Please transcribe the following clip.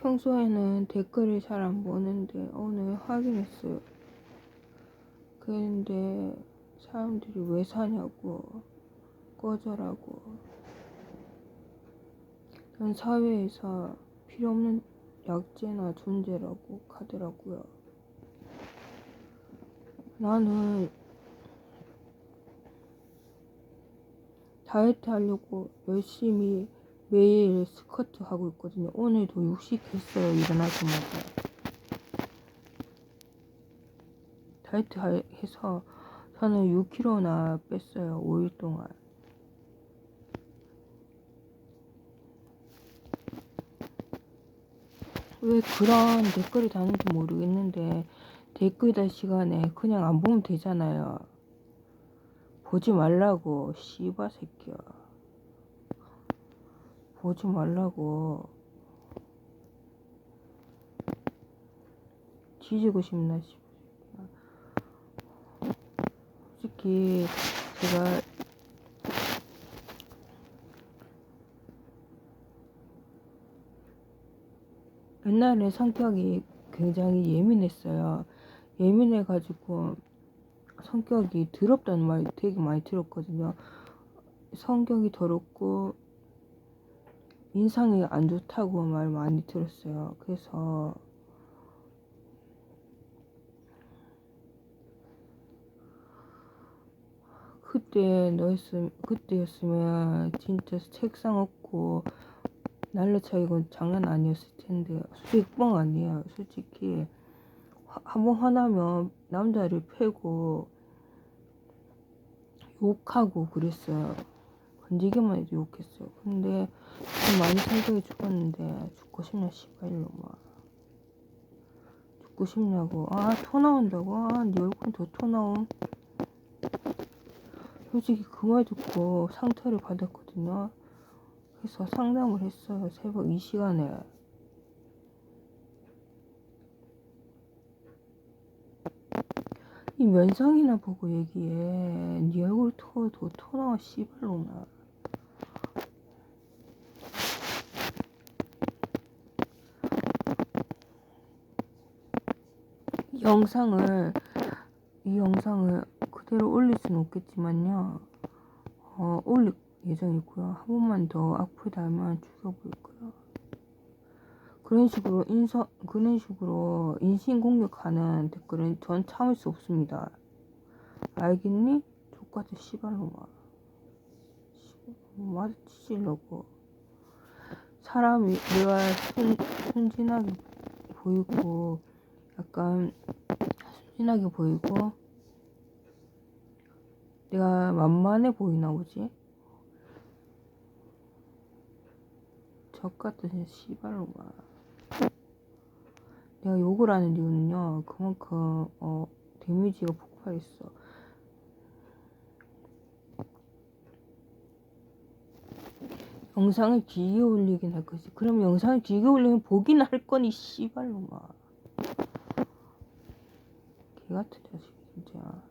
평소에는 댓글을 잘 안 보는데 오늘 확인했어요. 그런데 사람들이 왜 사냐고 꺼져라고. 전 사회에서 필요 없는 약재나 존재라고 하더라고요. 나는 다이어트 하려고 열심히 매일 스쿼트 하고 있거든요. 오늘도 60 했어요. 일어나자마자. 다이어트 하- 해서 저는 6kg나 뺐어요. 5일 동안. 왜 그런 댓글이 다는지 모르겠는데 댓글 달 시간에 그냥 안 보면 되잖아요. 보지 말라고 씨바 새끼야. 보지 말라고. 뒤지고 싶나 싶어. 솔직히 제가 옛날에 성격이 굉장히 예민했어요. 예민해가지고 성격이 더럽다는 말 되게 많이 들었거든요. 성격이 더럽고 인상이 안 좋다고 말 많이 들었어요. 그래서 그때 너였으면 그때였으면 진짜 책상 없고 날려차기고 장난 아니었을 텐데 솔직히 뻥 아니에요. 솔직히 한 번 화나면 남자를 패고 욕하고 그랬어요. 건지기만 해도 욕했어요. 근데 좀 많이 성격이 죽었는데 죽고 싶냐 씨발로 막 죽고 싶냐고 아 토 나온다고 아네 얼굴 더토 나옴 솔직히 그 말 듣고 상처를 받았거든요. 그래서 상담을 했어요. 새벽 이 시간에. 이 면상이나 보고 얘기해. 네 얼굴 토, 더토 나와, 씨발로나. 이 영상을, 이 영상을 그대로 올릴 수는 없겠지만요. 어, 올릴 예정이고요. 한 번만 더 악플 달면 죽여볼 거예요. 그런 식으로 인서, 그런 식으로 인신 공격하는 댓글은 전 참을 수 없습니다. 알겠니? 족같은 씨발로마. 맞아 치질려고. 사람이 내가 순, 순진하게 보이고, 약간 순진하게 보이고, 내가 만만해 보이나 보지? 적같은 씨발로마. 내가 욕을 하는 이유는요, 그만큼, 어, 데미지가 폭발했어. 영상을 길게 올리긴 할 거지. 그럼 영상을 길게 올리면 보긴 할 거니, 씨발로마. 개 같은 자식, 진짜.